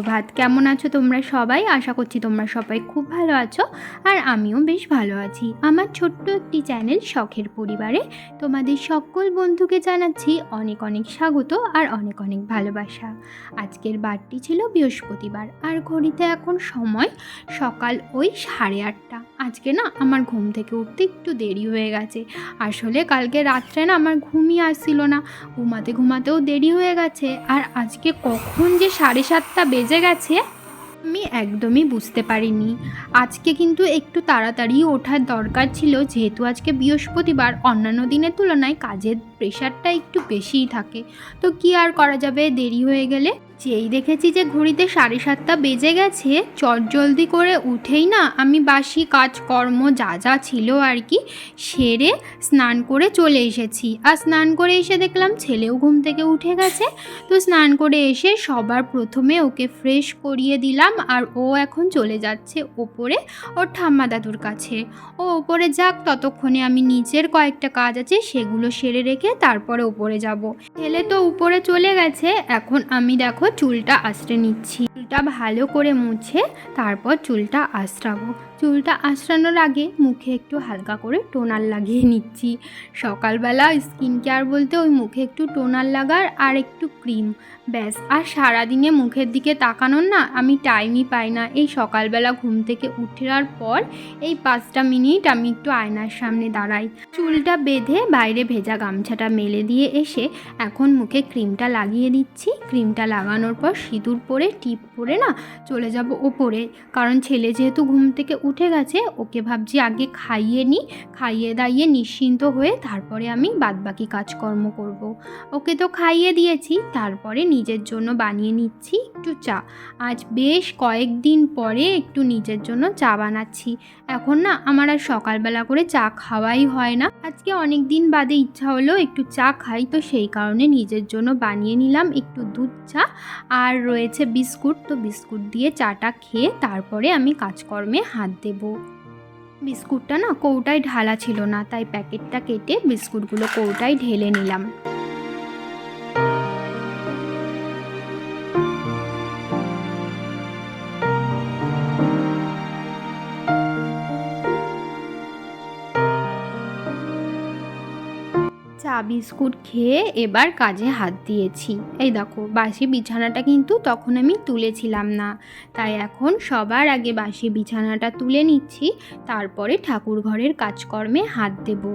সুপ্রভাত কেমন আছো তোমরা সবাই? আশা করছি তোমরা সবাই খুব ভালো আছো আর আমিও বেশ ভালো আছি। আমার ছোট্ট একটি চ্যানেল শখের পরিবারে তোমাদের সকল বন্ধুকে জানাচ্ছি অনেক অনেক স্বাগত আর অনেক অনেক ভালোবাসা। আজকের বারটি ছিল বৃহস্পতিবার আর ঘড়িতে এখন সময় সকাল ওই সাড়ে আটটা। আজকে না আমার ঘুম থেকে উঠতে একটু দেরি হয়ে গেছে। আসলে কালকে রাত্রে না আমার ঘুমই আসছিল না। ঘুমাতে ঘুমাতেও দেরি হয়ে গেছে। আর আজকে কখন যে সাড়ে সাতটা বেজে গেছে? আমি একদমই বুঝতে পারিনি। আজকে কিন্তু একটু তাড়াতাড়ি ওঠার দরকার ছিল, যেহেতু আজকে বৃহস্পতিবার, অন্যান্য দিনের তুলনায় কাজের প্রেশারটা একটু বেশিই থাকে। তো কি আর করা যাবে? দেরি হয়ে গেলে? যেই দেখেছি যে ঘড়িতে সাড়ে সাতটা বেজে গেছে, চটজলদি করে উঠেই না আমি বাসি কাজকর্ম যা যা ছিল আর কি, সেরে স্নান করে চলে এসেছি। আর স্নান করে এসে দেখলাম ছেলেও ঘুম থেকে উঠে গেছে। তো স্নান করে এসে সবার প্রথমে ওকে ফ্রেশ করিয়ে দিলাম আর ও এখন চলে যাচ্ছে ওপরে ওর ঠাম্মা দাদুর কাছে। ও ওপরে যাক, ততক্ষণে আমি নিচের কয়েকটা কাজ আছে সেগুলো সেরে রেখে তারপরে উপরে যাব। ছেলে তো উপরে চলে গেছে, এখন আমি দেখো চুলটা আঁচড়ে নিচ্ছি। চুলটা ভালো করে মুছে তারপর চুলটা আঁচড়াবো। চুলটা আঁচড়ানোর আগে মুখে একটু হালকা করে টোনার লাগিয়ে নিচ্ছি। সকালবেলা স্কিন কেয়ার বলতে ওই মুখে একটু টোনার লাগার আর একটু ক্রিম। ব্যাস, আর সারাদিনে মুখের দিকে তাকানোর না আমি টাইমই পাই না। এই সকালবেলা ঘুম থেকে উঠার পর এই পাঁচটা মিনিট আমি একটু আয়নার সামনে দাঁড়াই। চুলটা বেঁধে বাইরে ভেজা গামছাটা মেলে দিয়ে এসে এখন মুখে ক্রিমটা লাগিয়ে দিচ্ছি। ক্রিমটা লাগানোর পর সিঁদুর পরে, টিপ পরে না চলে যাব ওপরে। কারণ ছেলে যেহেতু ঘুম থেকে উঠে গেছে, ওকে ভাবছি আগে খাইয়ে নিই, খাইয়ে দাইয়ে নিশ্চিন্ত হয়ে তারপরে আমি বাদবাকি কাজকর্ম করব। ওকে তো খাইয়ে দিয়েছি, তারপরে নিজের জন্য বানিয়ে নিচ্ছি একটু চা। আজ বেশ কয়েকদিন পরে একটু নিজের জন্য চা বানাচ্ছি। এখন না আমার আর সকালবেলা করে চা খাওয়াই হয় না। আজকে অনেক দিন বাদে ইচ্ছা হলো একটু চা খাই, তো সেই কারণে নিজের জন্য বানিয়ে নিলাম একটু দুধ চা। আর রয়েছে বিস্কুট, তো বিস্কুট দিয়ে চাটা খেয়ে তারপরে আমি কাজকর্মে হাত দেব। বিস্কুটটা না কৌটায় ঢালা ছিল না তাই প্যাকেটটা কেটে বিস্কুটগুলো কৌটায় ঢেলে নিলাম। বিস্কুট খেয়ে এবার কাজে হাত দিয়েছি। এই দেখো, বাসি বিছানাটা কিন্তু তখন আমি তুলেছিলাম না। তাই এখন সবার আগে বাসি বিছানাটা তুলে নিচ্ছি, তারপরে ঠাকুর ঘরের কাজকর্মে হাত দেবো।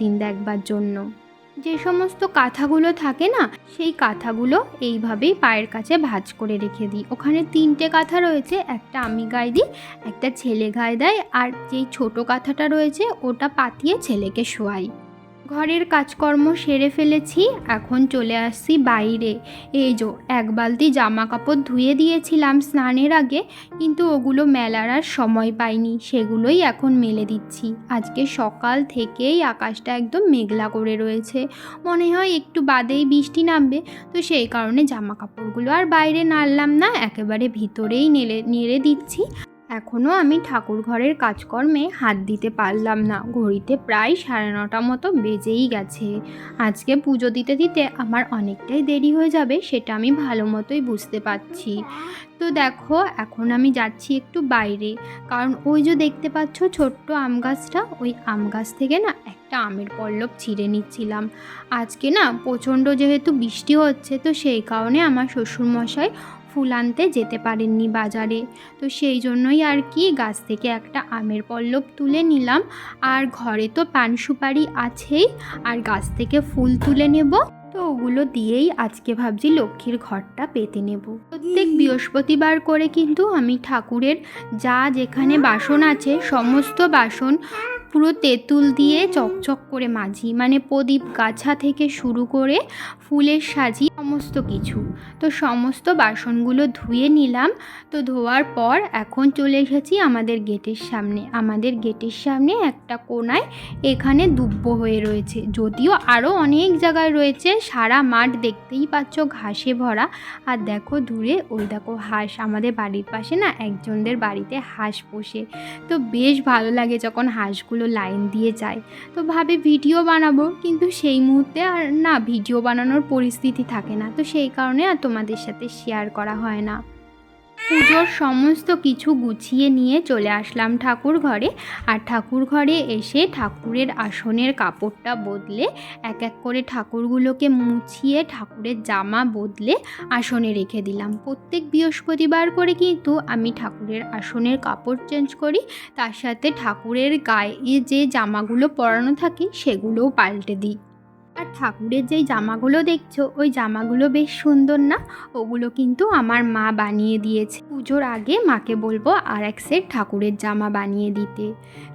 দিন দেখবার জন্য। যে সমস্ত কাঁথাগুলো থাকে না, সেই কাঁথাগুলো এইভাবেই পায়ের কাছে ভাঁজ করে রেখে দিই। ওখানে তিনটে কাঁথা রয়েছে, একটা আমি গায়ে দিই, একটা ছেলে গায়ে দেয়, আর যেই ছোট কাঁথাটা রয়েছে, ওটা পাতিয়ে ছেলেকে শোয়াই। ঘরের কাজকর্ম সেরে ফেলেছি, এখন চলে আসছি বাইরে। এই যো, এক বালতি জামা কাপড় ধুয়ে দিয়েছিলাম স্নানের আগে, কিন্তু ওগুলো মেলার আর সময় পাইনি, সেগুলোই এখন মেলে দিচ্ছি। আজকে সকাল থেকেই আকাশটা একদম মেঘলা করে রয়েছে। মনে হয় একটু বাদেই বৃষ্টি নামবে, তো সেই কারণে জামা কাপড়গুলো আর বাইরে নাড়লাম না, একেবারে ভিতরেই নেড়ে নেড়ে দিচ্ছি। এখনও আমি ঠাকুর ঘরের কাজকর্মে হাত দিতে পারলাম না। ঘড়িতে প্রায় সাড়ে নটা মতো বেজেই গেছে। আজকে পুজো দিতে দিতে আমার অনেকটাই দেরি হয়ে যাবে, সেটা আমি ভালো মতোই বুঝতে পারছি। তো দেখো, এখন আমি যাচ্ছি একটু বাইরে। কারণ ওই যে দেখতে পাচ্ছ ছোট্ট আম গাছটা, ওই আম গাছ থেকে না একটা আমের পল্লব ছিঁড়ে নিচ্ছিলাম। আজকে না প্রচণ্ড যেহেতু বৃষ্টি হচ্ছে, তো সেই কারণে আমার শ্বশুরমশাই ফুল আনতে যেতে পারেননি বাজারে। তো সেই জন্যই আর কি গাছ থেকে একটা আমের পল্লব তুলে নিলাম। আর ঘরে তো পান সুপারি আছেই আর গাছ থেকে ফুল তুলে নেব। তো ওগুলো দিয়েই আজকে ভাবছি লক্ষ্মীর ঘরটা পেতে নেব। প্রত্যেক বৃহস্পতিবার করে কিন্তু আমি ঠাকুরের যা যেখানে বাসন আছে সমস্ত বাসন পুরো তেঁতুল দিয়ে চকচক করে মাজি। মানে প্রদীপ গাছা থেকে শুরু করে ফুলের সাজি সমস্ত কিছু। তো সমস্ত বাসনগুলো ধুয়ে নিলাম। তো ধোয়ার পর এখন চলে এসেছি আমাদের গেটের সামনে। আমাদের গেটের সামনে একটা কোনায় এখানে দুব্ব হয়ে রয়েছে। যদিও আরও অনেক জায়গায় রয়েছে, সারা মাঠ দেখতেই পাচ্ছ ঘাসে ভরা। আর দেখো দূরে, ওই দেখো হাঁস। আমাদের বাড়ির পাশে না একজনদের বাড়িতে হাঁস পোষে। তো বেশ ভালো লাগে যখন হাঁসগুলো লাইন দিয়ে যায়। তো ভাবে ভিডিও বানাবো, কিন্তু সেই মুহূর্তে আর না, ভিডিও বানানোর পরিস্থিতি থাকে না। তো সেই কারণে আর তোমাদের সাথে শেয়ার করা হয় না। পুজোর সমস্ত কিছু গুছিয়ে নিয়ে চলে আসলাম ঠাকুর ঘরে। আর ঠাকুর ঘরে এসে ঠাকুরের আসনের কাপড়টা বদলে, এক এক করে ঠাকুরগুলোকে মুছিয়ে ঠাকুরের জামা বদলে আসনে রেখে দিলাম। প্রত্যেক বৃহস্পতিবার করে কিন্তু আমি ঠাকুরের আসনের কাপড় চেঞ্জ করি। তার সাথে ঠাকুরের গায়ে যে জামাগুলো পরানো থাকে, সেগুলোও পাল্টে দিই। আর ঠাকুরের যেই জামাগুলো দেখছ, ওই জামাগুলো বেশ সুন্দর না? ওগুলো কিন্তু আমার মা বানিয়ে দিয়েছে। পুজোর আগে মাকে বলব আর এক সেট ঠাকুরের জামা বানিয়ে দিতে।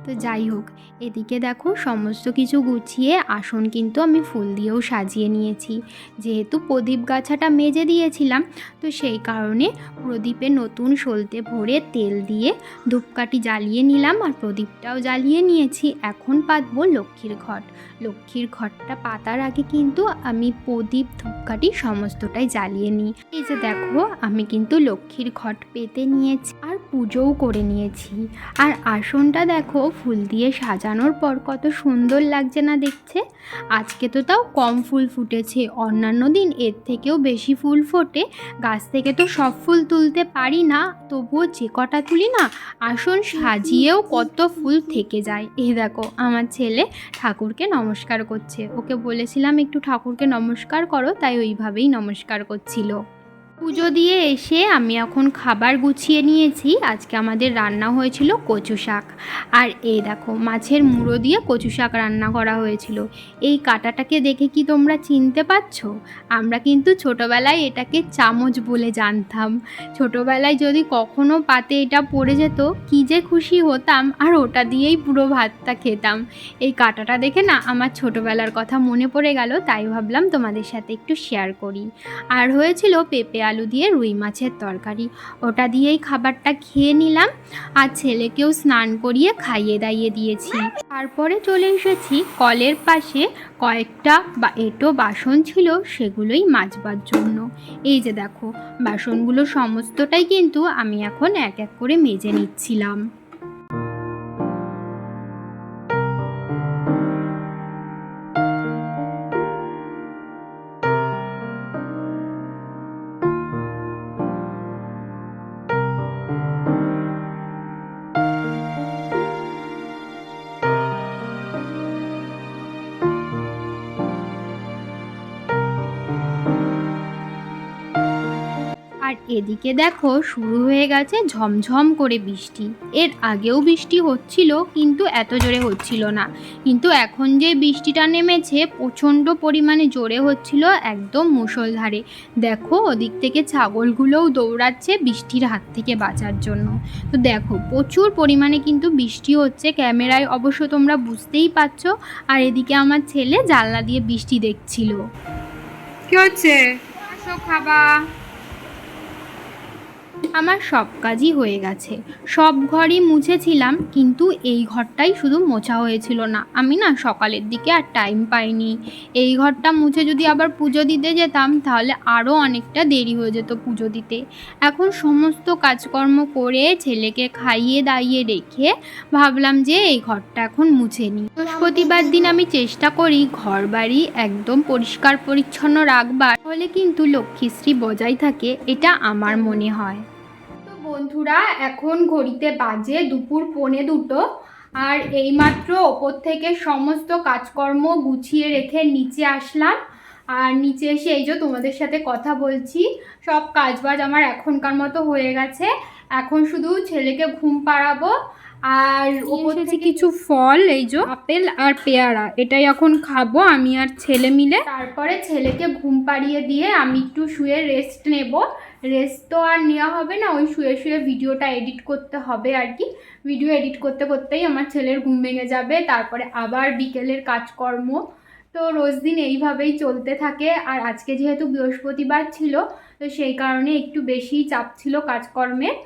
তো যাই হোক, এদিকে দেখো সমস্ত কিছু গুছিয়ে আসন কিন্তু আমি ফুল দিয়েও সাজিয়ে নিয়েছি। যেহেতু প্রদীপ গাছাটা মেজে দিয়েছিলাম, তো সেই কারণে প্রদীপে নতুন সলতে ভরে তেল দিয়ে ধূপকাঠি জ্বালিয়ে নিলাম আর প্রদীপটাও জ্বালিয়ে নিয়েছি। এখন পাতবো লক্ষ্মীর ঘট। লক্ষ্মীর ঘরটা পাতার আগে কিন্তু আমি প্রদীপ ধূপকাঠি সমস্তটাই জ্বালিয়ে নিই। এই যে দেখো, আমি কিন্তু লক্ষ্মীর ঘট পেতে নিয়েছি। আর পুজোও করে নিয়েছি। আর আসনটা দেখো, ফুল দিয়ে সাজানোর পর কত সুন্দর লাগছে না দেখছে? আজকে তো তাও কম ফুল ফুটেছে। অন্যান্য দিন এর থেকেও বেশি ফুল ফোটে। গাছ থেকে তো সব ফুল তুলতে পারি না, তবুও যে কটা তুলি না, আসন সাজিয়েও কত ফুল থেকে যায়। এই দেখো, আমার ছেলে ঠাকুরকে নমস্কার করছে। ওকে বলেছিলাম, একটু ঠাকুরকে নমস্কার করো। তাই ওইভাবেই নমস্কার করছিল। পুজো দিয়ে এসে আমি এখন খাবার গুছিয়ে নিয়েছি। আজকে আমাদের রান্না হয়েছিল কচু শাক। আর এই দেখো, মাছের মুড়ো দিয়ে কচু শাক রান্না করা হয়েছিল। এই কাঁটাটাকে দেখে কি তোমরা চিনতে পারছ? আমরা কিন্তু ছোটোবেলায় এটাকে চামচ বলে জানতাম। ছোটোবেলায় যদি কখনো পাতে এটা পড়ে যেত, কী যে খুশি হতাম আর ওটা দিয়েই পুরো ভাতটা খেতাম। এই কাঁটাটা দেখে না আমার ছোটোবেলার কথা মনে পড়ে গেল, তাই ভাবলাম তোমাদের সাথে একটু শেয়ার করি। আর হয়েছিল পেঁপে আলু দিয়ে রুই মাছের তরকারি। ওটা দিয়েই খাবারটা খেয়ে নিলাম। আর ছেলেকেও স্নান করিয়ে খাইয়ে দাইয়ে দিয়েছি। তারপরে চলে এসেছি কলের পাশে কয়েকটা বা এটো বাসন ছিল, সেগুলোই মাজবার জন্য। এই যে দেখো, বাসনগুলো সমস্তটাই কিন্তু আমি এখন এক এক করে মেজে নিচ্ছিলাম। এদিকে দেখো শুরু হয়ে গেছে ঝমঝম করে বৃষ্টি। এর আগেও বৃষ্টি হচ্ছিল কিন্তু এত জোরে হচ্ছিল না। কিন্তু এখন যে বৃষ্টিটা নেমেছে প্রচণ্ড পরিমাণে জোরে হচ্ছিল একদম মুষলধারে। দেখো ওদিক থেকে ছাগলগুলোও দৌড়াচ্ছে বৃষ্টির হাত থেকে বাঁচার জন্য। তো দেখো প্রচুর পরিমাণে কিন্তু বৃষ্টি হচ্ছে ক্যামেরায় অবশ্য তোমরা বুঝতেই পারছ। আর এদিকে আমার ছেলে জানলা দিয়ে বৃষ্টি দেখছিল। কি হচ্ছে? খাবা। আমার সব কাজই হয়ে গেছে। সব ঘরই মুছেছিলাম, কিন্তু এই ঘরটাই শুধু মোছা হয়েছিল না। আমি না সকালের দিকে আর টাইম পাইনি। এই ঘরটা মুছে যদি আবার পুজো দিতে যেতাম, তাহলে আরও অনেকটা দেরি হয়ে যেত পুজো দিতে। এখন সমস্ত কাজকর্ম করে ছেলেকে খাইয়ে দাইয়ে রেখে ভাবলাম যে এই ঘরটা এখন মুছে নিই বৃহস্পতিবার দিন আমি চেষ্টা করি ঘর বাড়ি একদম পরিষ্কার পরিচ্ছন্ন রাখবার। ফলে কিন্তু লক্ষ্মীশ্রী বজায় থাকে, এটা আমার মনে হয়। বন্ধুরা এখন ঘড়িতে বাজে দুপুর পৌনে দুটো। আর এইমাত্র ওপর থেকে সমস্ত কাজকর্ম গুছিয়ে রেখে নিচে আসলাম। আর নিচে এসে এই যে তোমাদের সাথে কথা বলছি সব কাজবাজ আমার এখনকার মতো হয়ে গেছে। এখন শুধু ছেলেকে ঘুম পাড়াবো। আর ওপর থেকে কিছু ফল এই যে আপেল আর পেয়ারা। এটাই এখন খাব আমি আর ছেলে মিলে। তারপরে ছেলেকে ঘুম পাড়িয়ে দিয়ে আমি একটু শুয়ে রেস্ট নেব। রেস্ট তো আর নেওয়া হবে না, ওই শুয়ে শুয়ে ভিডিওটা এডিট করতে হবে আর কি। ভিডিও এডিট করতে করতেই আমার ছেলের ঘুম ভেঙে যাবে, তারপরে আবার বিকেলের কাজকর্ম। তো রোজ দিন এইভাবেই চলতে থাকে। আর আজকে যেহেতু বৃহস্পতিবার ছিল তো সেই কারণে একটু বেশি চাপ ছিল কাজকর্মের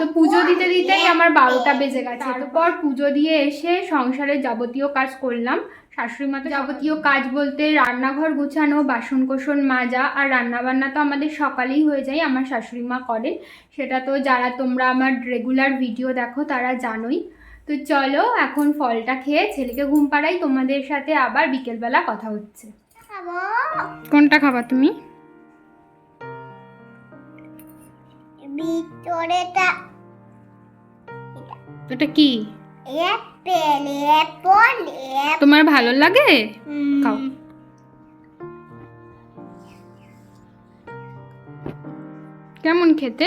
তো পুজো দিতে দিতেই আমার বারোটা বেজে গেছে। তারপর? পুজো দিয়ে এসে সংসারের যাবতীয় কাজ করলাম। শাশুড়ি মা তো যাবতীয় কাজ বলতে রান্নাঘর গুছানো বাসন কোসন মাজা আর রান্নাবান্না তো আমাদের সকালেই হয়ে যায় আমার শাশুড়ি মা করেন সেটা তো যারা তোমরা আমার রেগুলার ভিডিও দেখো তারা জানোই। তো চলো এখন ফলটা খেয়ে ছেলেকে ঘুম পাড়াই তোমাদের সাথে আবার বিকেলবেলা কথা হচ্ছে। কোনটা খাবা তুমি? ভিতরেটা। এটা কি? অ্যাপেল অ্যাপল তোমার ভালো লাগে? খাও। কেমন খেতে?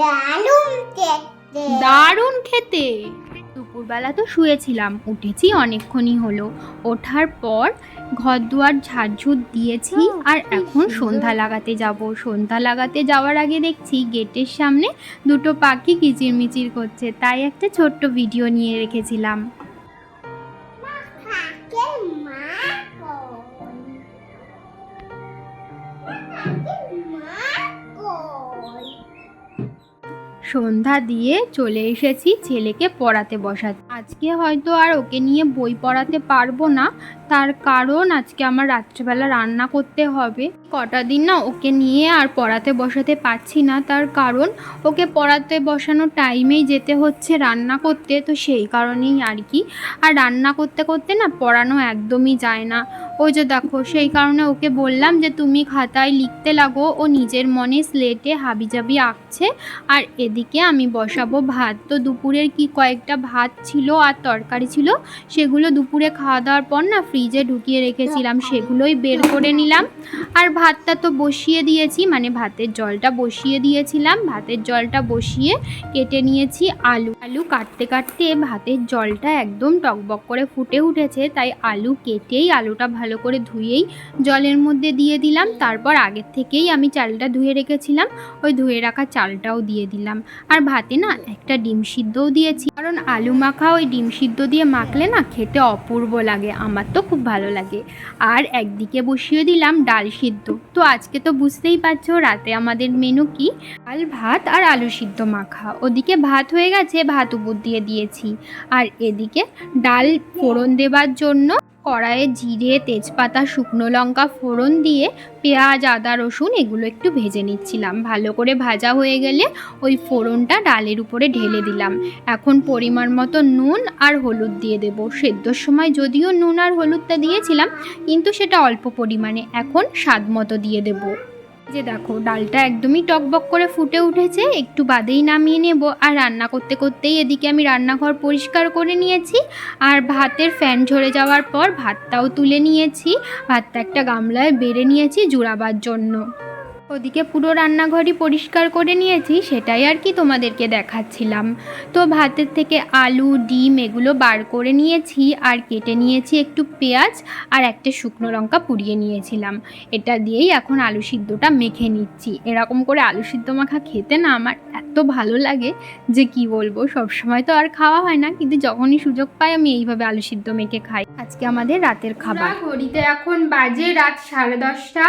দারুণ খেতে। দারুণ খেতে। দুপুরবেলা তো শুয়েছিলাম উঠেছি অনেকক্ষণই হলো। ওঠার পর ঘর দুয়ার ঝাড়ঝুট দিয়েছি আর এখন সন্ধ্যা লাগাতে যাব। সন্ধ্যা লাগাতে যাওয়ার আগে দেখছি গেটের সামনে দুটো পাখি কিচিরমিচির করছে তাই একটা ছোট্ট ভিডিও নিয়ে রেখেছিলাম। সন্ধ্যা দিয়ে চলে এসেছি ছেলেকে পড়াতে বসাতে। আজকে হয়তো আর ওকে নিয়ে বই পড়াতে পারব না। তার কারণ আজকে আমার রাত্রেবেলা রান্না করতে হবে। কটা দিন না ওকে নিয়ে আর পড়াতে বসাতে পারছি না। তার কারণ ওকে পড়াতে বসানোর টাইমেই যেতে হচ্ছে রান্না করতে। তো সেই কারণেই আর কি। আর রান্না করতে করতে না পড়ানো একদমই যায় না। ওই যে দেখো, সেই কারণে ওকে বললাম যে, তুমি খাতায় লিখতে লাগো। ও নিজের মনে স্লেটে হাবিজাবি আঁকছে। আর এদিকে আমি বসাবো ভাত। তো দুপুরের কি কয়েকটা ভাত ছিল আর তরকারি ছিল, সেগুলো দুপুরে খাওয়া দাওয়ার পর না ফ্রিজে ঢুকিয়ে রেখেছিলাম, সেগুলোই বের করে নিলাম। আর ভাতটা তো বসিয়ে দিয়েছি মানে ভাতের জলটা বসিয়ে দিয়েছিলাম, ভাতের জলটা বসিয়ে কেটে নিয়েছি আলু। আলু কাটতে কাটতে ভাতের জলটা একদম টকবক করে ফুটে উঠেছে, তাই আলু কেটেই আলুটা ভালো করে ধুয়েই জলের মধ্যে দিয়ে দিলাম। তারপর আগের থেকেই আমি চালটা ধুয়ে রেখেছিলাম, ওই ধুয়ে রাখা চালটাও দিয়ে দিলাম। আর ভাতে না একটা ডিম সিদ্ধও দিয়েছি, কারণ আলু মাখা ওই ডিম সিদ্ধ দিয়ে মাখলে না খেতে অপূর্ব লাগে, আমার তো খুব ভালো লাগে। আর একদিকে বসিয়ে দিলাম ডাল সিদ্ধ। তো আজকে তো বুঝতেই পারছ রাতে আমাদের মেনু কি? ডাল, ভাত আর আলু সিদ্ধ মাখা। ওদিকে ভাত হয়ে গেছে, ভাত উপর দিয়ে দিয়েছি। আর এদিকে ডাল ফোড়ন দেবার জন্য কড়াইয়ে জিরে, তেজপাতা, শুকনো লঙ্কা ফোড়ন দিয়ে পেঁয়াজ, আদা, রসুন এগুলো একটু ভেজে নিচ্ছিলাম। ভালো করে ভাজা হয়ে গেলে ওই ফোড়নটা ডালের উপরে ঢেলে দিলাম। এখন পরিমাণ মতো নুন আর হলুদ দিয়ে দেবো। সেদ্ধর সময় যদিও নুন আর হলুদটা দিয়েছিলাম, কিন্তু সেটা অল্প পরিমাণে। এখন স্বাদ মতো দিয়ে দেবো। যে দেখো, ডালটা একদমই টকবক করে ফুটে উঠেছে, একটু বাদেই নামিয়ে নেব। আর রান্না করতে করতেই এদিকে আমি রান্নাঘর পরিষ্কার করে নিয়েছি, আর ভাতের ফ্যান ঝরে যাওয়ার পর ভাতটাও তুলে নিয়েছি। ভাতটা একটা গামলায় বেড়ে নিয়েছি জুড়াবার জন্য। ওদিকে পুরো রান্নাঘরই পরিষ্কার করে নিয়েছি, সেটাই আর কি তোমাদেরকে দেখাচ্ছিলাম। তো ভাতের থেকে আলু, ডিম এগুলো বার করে নিয়েছি, আর কেটে নিয়েছি একটু পেঁয়াজ আর একটা শুকনো লঙ্কা পুড়িয়ে নিয়েছিলাম। এটা দিয়েই এখন আলু সিদ্ধটা মেখে নিচ্ছি। এরকম করে আলু সিদ্ধ মাখা খেতে না আমার এত ভালো লাগে যে কি বলব সব সময় তো আর খাওয়া হয় না, কিন্তু যখনই সুযোগ পাই আমি এইভাবে আলু সিদ্ধ মেখে খাই। আজকে আমাদের রাতের খাবার। ঘড়িতে এখন বাজে রাত সাড়ে দশটা।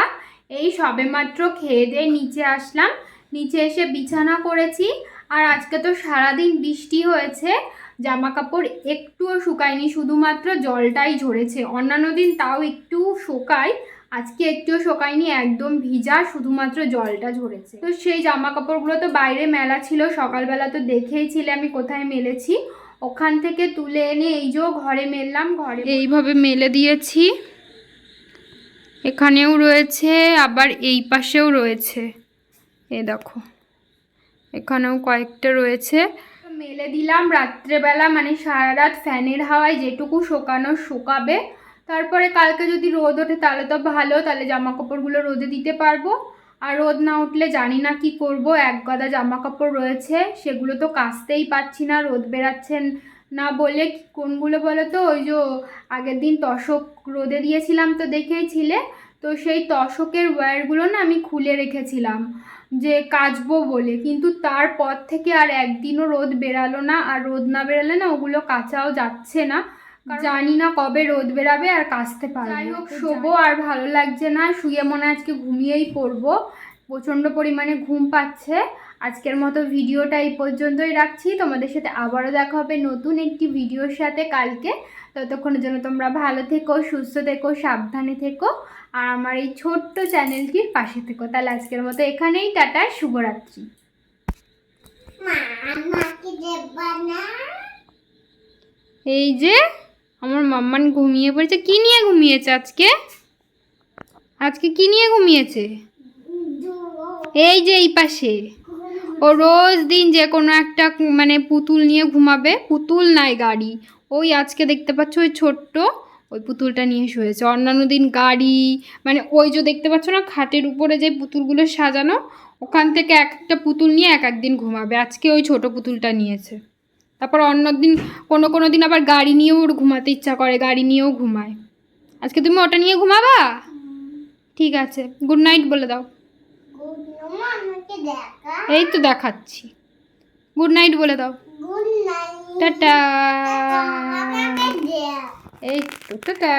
এই সবেমাত্র খেয়ে দিয়ে নিচে আসলাম। নিচে এসে বিছানা করেছি। আর আজকে তো সারাদিন বৃষ্টি হয়েছে। জামা কাপড় একটুও শুকায়নি, শুধুমাত্র জলটাই ঝরেছে। অন্যান্য দিন তাও একটু শোকায়। আজকে একটুও শোকায়নি, একদম ভিজা, শুধুমাত্র জলটা ঝরেছে। তো সেই জামা কাপড়গুলো তো বাইরে মেলা ছিল, সকালবেলা তো দেখেইছিলে আমি কোথায় মেলেছি। ওখান থেকে তুলে এনে এই যে ঘরে মেললাম, ঘরে এইভাবে মেলে দিয়েছি। এখানেও রয়েছে, আবার এই পাশেও রয়েছে। এ দেখো, এখানেও কয়েকটা রয়েছে। মেলে দিলাম রাত্রেবেলা মানে সারা রাত ফ্যানের হাওয়ায় যেটুকু শোকানো শুকাবে। তারপরে কালকে যদি রোদ ওঠে তাহলে তো ভালো, তাহলে জামা কাপড়গুলো রোদে দিতে পারব। আর রোদ না উঠলে জানি না কি করব, এক গাদা জামা কাপড় রয়েছে, সেগুলো তো কাচতেই পাচ্ছি না, রোদ বেরাচ্ছেন না বলে কোনগুলো বলো তো? ওই যে আগের দিন তশক রোদে দিয়েছিলাম তো দেখেইছিলে তো সেই তশকের ওয়্যারগুলো না আমি খুলে রেখেছিলাম যে কাচবো বলে। কিন্তু তারপর থেকে আর একদিনও রোদ বেরালো না আর রোদ না বেরালে না ওগুলো কাচাও যাচ্ছে না। জানি না কবে রোদ বেরাবে আর কাচতে পারব। যাই হোক শোবো আর ভালো লাগছে না শুয়ে মনে আজকে ঘুমিয়েই পড়ব। প্রচণ্ড পরিমাণে ঘুম পাচ্ছে। আজকের মতো ভিডিওটা এই পর্যন্তই রাখছি। তোমাদের সাথে আবারও দেখা হবে নতুন একটি ভিডিওর সাথে কালকে। ততক্ষণের জন্য তোমরা ভালো থেকো সুস্থ থেকো সাবধানে থেকো। আর আমার এই ছোট্ট চ্যানেলটির পাশে থেকো। তাহলে আজকের মতো এখানেই টাটা শুভরাত্রি। এই যে আমার মাম্মান ঘুমিয়ে পড়েছে। কি নিয়ে ঘুমিয়েছে আজকে? আজকে কি নিয়ে ঘুমিয়েছে? এই যে এই পাশে। ও রোজ দিন যে কোনো একটা মানে পুতুল নিয়ে ঘুমাবে পুতুল নাই গাড়ি। ওই আজকে দেখতে পাচ্ছ ওই ছোট্ট ওই পুতুলটা নিয়ে শুয়েছে। অন্যান্য দিন গাড়ি মানে ওই যে দেখতে পাচ্ছ না খাটের উপরে যে পুতুলগুলো সাজানো ওখান থেকে এক একটা পুতুল নিয়ে এক একদিন ঘুমাবে। আজকে ওই ছোট পুতুলটা নিয়েছে। তারপর অন্য দিন কোনো কোনো দিন আবার গাড়ি নিয়েও ওর ঘুমাতে ইচ্ছা করে গাড়ি নিয়েও ঘুমায়। আজকে তুমি ওটা নিয়ে ঘুমাবা? ঠিক আছে গুড নাইট বলে দাও। এই তো দেখাচ্ছি। গুড নাইট বলে দাও। টাটা। এই তো টাটা।